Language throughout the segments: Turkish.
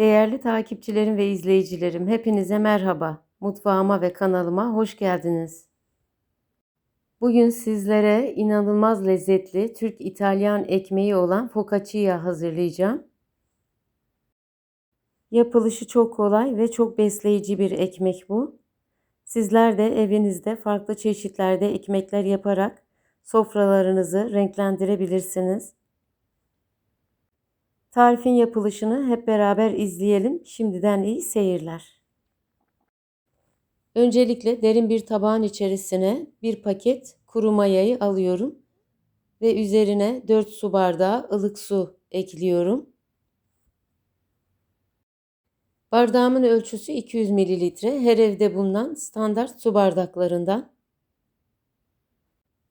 Değerli takipçilerim ve izleyicilerim, hepinize merhaba. Mutfağıma ve kanalıma hoş geldiniz. Bugün sizlere inanılmaz lezzetli Türk-İtalyan ekmeği olan focaccia hazırlayacağım. Yapılışı çok kolay ve çok besleyici bir ekmek bu. Sizler de evinizde farklı çeşitlerde ekmekler yaparak sofralarınızı renklendirebilirsiniz. Tarifin yapılışını hep beraber izleyelim. Şimdiden iyi seyirler. Öncelikle derin bir tabağın içerisine bir paket kuru mayayı alıyorum ve üzerine 4 su bardağı ılık su ekliyorum. Bardağımın ölçüsü 200 mililitre. Her evde bulunan standart su bardaklarından.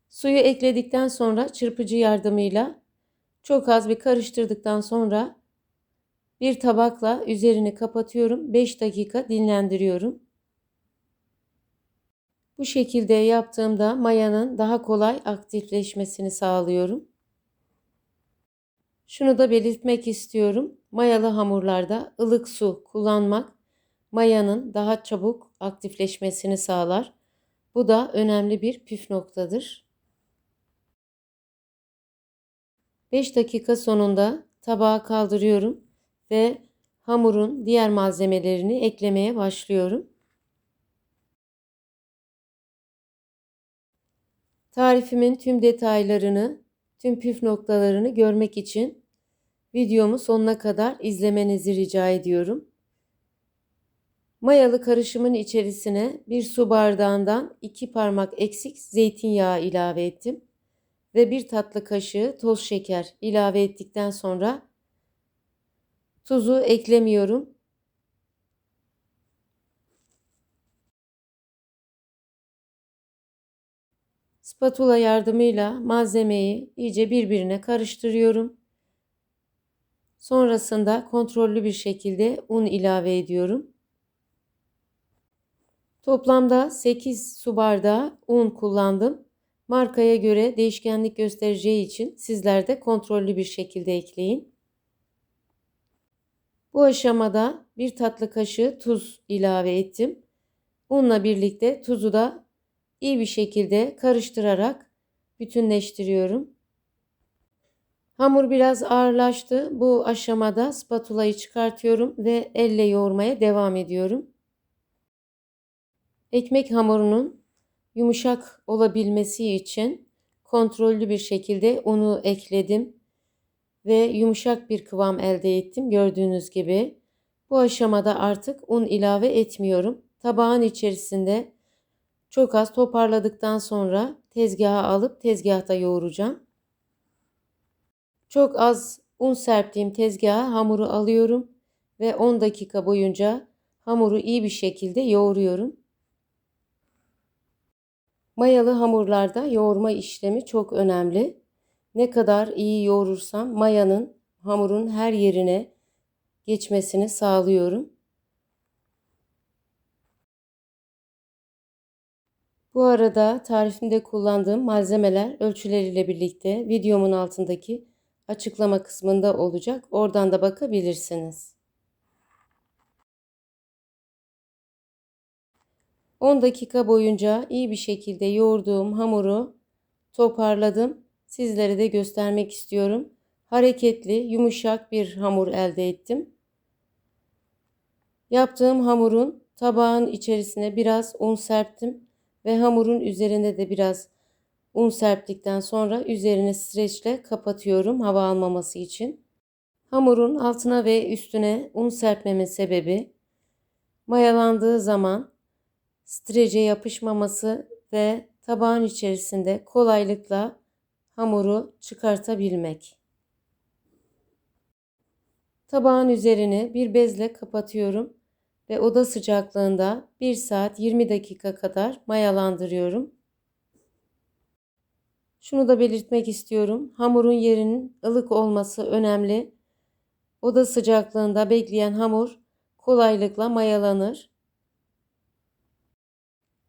Suyu ekledikten sonra çırpıcı yardımıyla çok az bir karıştırdıktan sonra bir tabakla üzerini kapatıyorum. 5 dakika dinlendiriyorum. Bu şekilde yaptığımda mayanın daha kolay aktifleşmesini sağlıyorum. Şunu da belirtmek istiyorum. Mayalı hamurlarda ılık su kullanmak mayanın daha çabuk aktifleşmesini sağlar. Bu da önemli bir püf noktadır. 5 dakika sonunda tabağa kaldırıyorum ve hamurun diğer malzemelerini eklemeye başlıyorum. Tarifimin tüm detaylarını, tüm püf noktalarını görmek için videomu sonuna kadar izlemenizi rica ediyorum. Mayalı karışımın içerisine bir su bardağından iki parmak eksik zeytinyağı ilave ettim ve bir tatlı kaşığı toz şeker ilave ettikten sonra tuzu eklemiyorum. Spatula yardımıyla malzemeyi iyice birbirine karıştırıyorum. Sonrasında kontrollü bir şekilde un ilave ediyorum. Toplamda 8 su bardağı un kullandım. Markaya göre değişkenlik göstereceği için sizler de kontrollü bir şekilde ekleyin. Bu aşamada bir tatlı kaşığı tuz ilave ettim. Unla birlikte tuzu da iyi bir şekilde karıştırarak bütünleştiriyorum. Hamur biraz ağırlaştı. Bu aşamada spatulayı çıkartıyorum ve elle yoğurmaya devam ediyorum. Ekmek hamurunun yumuşak olabilmesi için kontrollü bir şekilde unu ekledim ve yumuşak bir kıvam elde ettim gördüğünüz gibi. Bu aşamada artık un ilave etmiyorum. Tabağın içerisinde çok az toparladıktan sonra tezgaha alıp tezgahta yoğuracağım. Çok az un serptiğim tezgaha hamuru alıyorum ve 10 dakika boyunca hamuru iyi bir şekilde yoğuruyorum. Mayalı hamurlarda yoğurma işlemi çok önemli. Ne kadar iyi yoğurursam mayanın hamurun her yerine geçmesini sağlıyorum. Bu arada tarifimde kullandığım malzemeler ölçüleriyle birlikte videomun altındaki açıklama kısmında olacak. Oradan da bakabilirsiniz. 10 dakika boyunca iyi bir şekilde yoğurduğum hamuru toparladım. Sizlere de göstermek istiyorum. Hareketli, yumuşak bir hamur elde ettim. Yaptığım hamurun tabağın içerisine biraz un serptim ve hamurun üzerine de biraz un serptikten sonra üzerine streçle kapatıyorum hava almaması için. Hamurun altına ve üstüne un serpmemin sebebi mayalandığı zaman strece yapışmaması ve tabağın içerisinde kolaylıkla hamuru çıkartabilmek. Tabağın üzerini bir bezle kapatıyorum ve oda sıcaklığında 1 saat 20 dakika kadar mayalandırıyorum. Şunu da belirtmek istiyorum. Hamurun yerinin ılık olması önemli. Oda sıcaklığında bekleyen hamur kolaylıkla mayalanır.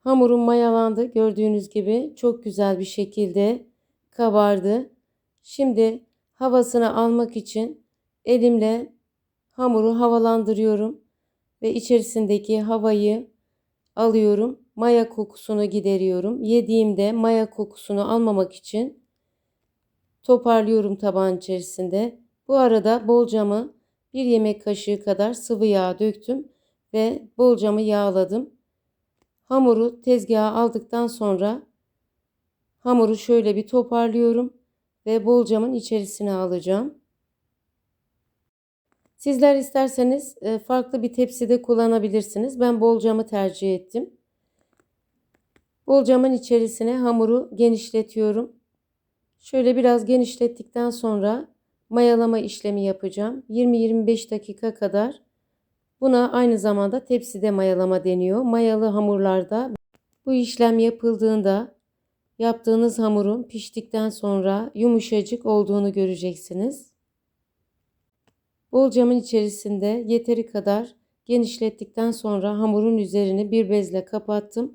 Hamurum mayalandı. Gördüğünüz gibi çok güzel bir şekilde kabardı. Şimdi havasını almak için elimle hamuru havalandırıyorum ve içerisindeki havayı alıyorum. Maya kokusunu gideriyorum. Yediğimde maya kokusunu almamak için toparlıyorum tabağın içerisinde. Bu arada bolcamı bir yemek kaşığı kadar sıvı yağ döktüm ve bolcamı yağladım. Hamuru tezgaha aldıktan sonra hamuru şöyle bir toparlıyorum ve bolcamın içerisine alacağım. Sizler isterseniz e, farklı bir tepside kullanabilirsiniz. Ben bolcamı tercih ettim. Bolcamın içerisine hamuru genişletiyorum. Şöyle biraz genişlettikten sonra mayalama işlemi yapacağım. 20-25 dakika kadar. Buna aynı zamanda tepside mayalama deniyor. Mayalı hamurlarda bu işlem yapıldığında yaptığınız hamurun piştikten sonra yumuşacık olduğunu göreceksiniz. Bolcamın içerisinde yeteri kadar genişlettikten sonra hamurun üzerini bir bezle kapattım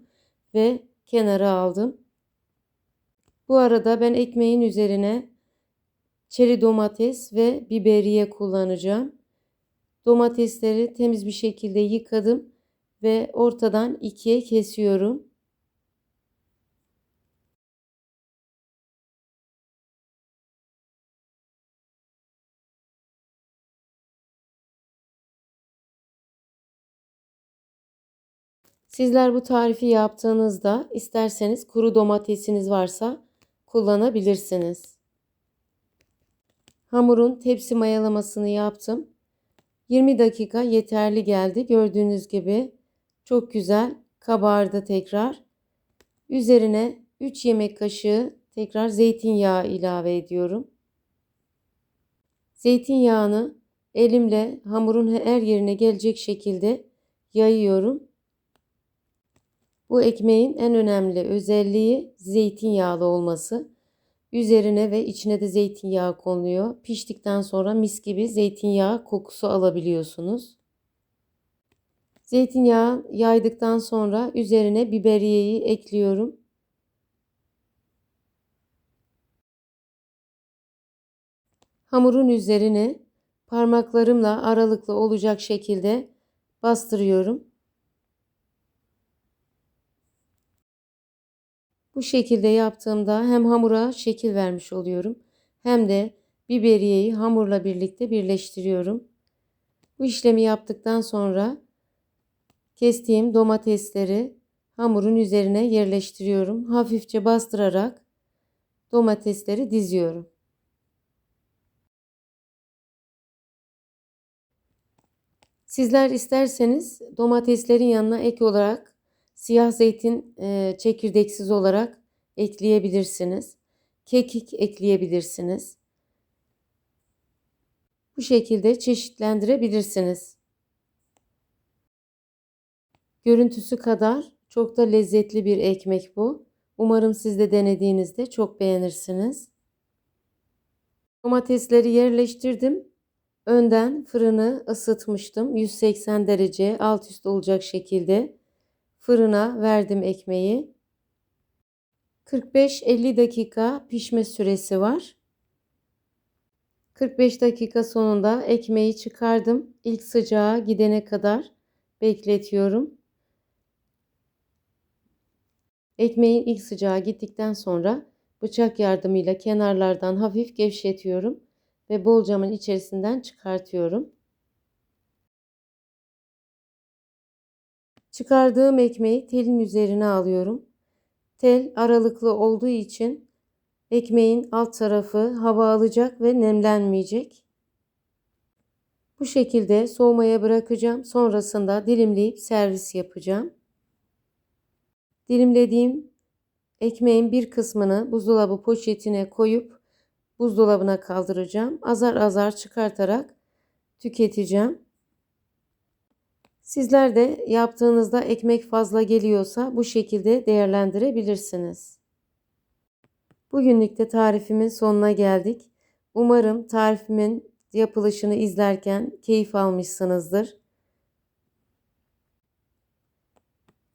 ve kenara aldım. Bu arada ben ekmeğin üzerine çeri domates ve biberiye kullanacağım. Domatesleri temiz bir şekilde yıkadım ve ortadan ikiye kesiyorum. Sizler bu tarifi yaptığınızda isterseniz kuru domatesiniz varsa kullanabilirsiniz. Hamurun tepsi mayalamasını yaptım. 20 dakika yeterli geldi. Gördüğünüz gibi çok güzel kabardı tekrar. Üzerine 3 yemek kaşığı tekrar zeytinyağı ilave ediyorum. Zeytinyağını elimle hamurun her yerine gelecek şekilde yayıyorum. Bu ekmeğin en önemli özelliği zeytinyağlı olması. Üzerine ve içine de zeytinyağı konuluyor. Piştikten sonra mis gibi zeytinyağı kokusu alabiliyorsunuz. Zeytinyağı yaydıktan sonra üzerine biberiyeyi ekliyorum. Hamurun üzerine parmaklarımla aralıklı olacak şekilde bastırıyorum. Bu şekilde yaptığımda hem hamura şekil vermiş oluyorum hem de biberiyeyi hamurla birlikte birleştiriyorum. Bu işlemi yaptıktan sonra kestiğim domatesleri hamurun üzerine yerleştiriyorum. Hafifçe bastırarak domatesleri diziyorum. Sizler isterseniz domateslerin yanına ek olarak Siyah zeytin e, çekirdeksiz olarak ekleyebilirsiniz. Kekik ekleyebilirsiniz. Bu şekilde çeşitlendirebilirsiniz. Görüntüsü kadar çok da lezzetli bir ekmek bu. Umarım siz de denediğinizde çok beğenirsiniz. Domatesleri yerleştirdim. Önden fırını ısıtmıştım. 180 derece alt üst olacak şekilde fırına verdim ekmeği. 45-50 dakika pişme süresi var. 45 dakika sonunda ekmeği çıkardım. İlk sıcağı gidene kadar bekletiyorum. Ekmeğin ilk sıcağı gittikten sonra bıçak yardımıyla kenarlardan hafif gevşetiyorum ve bolcamın içerisinden çıkartıyorum. Çıkardığım ekmeği telin üzerine alıyorum. Tel aralıklı olduğu için ekmeğin alt tarafı hava alacak ve nemlenmeyecek. Bu şekilde soğumaya bırakacağım. Sonrasında dilimleyip servis yapacağım. Dilimlediğim ekmeğin bir kısmını buzdolabı poşetine koyup buzdolabına kaldıracağım. Azar azar çıkartarak tüketeceğim. Sizler de yaptığınızda ekmek fazla geliyorsa bu şekilde değerlendirebilirsiniz. Bugünlük de tarifimin sonuna geldik. Umarım tarifimin yapılışını izlerken keyif almışsınızdır.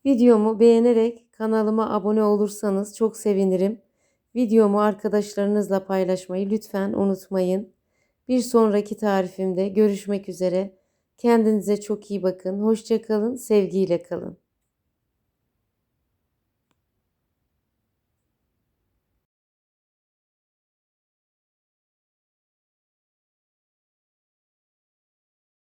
Videomu beğenerek kanalıma abone olursanız çok sevinirim. Videomu arkadaşlarınızla paylaşmayı lütfen unutmayın. Bir sonraki tarifimde görüşmek üzere. Kendinize çok iyi bakın. Hoşça kalın. Sevgiyle kalın.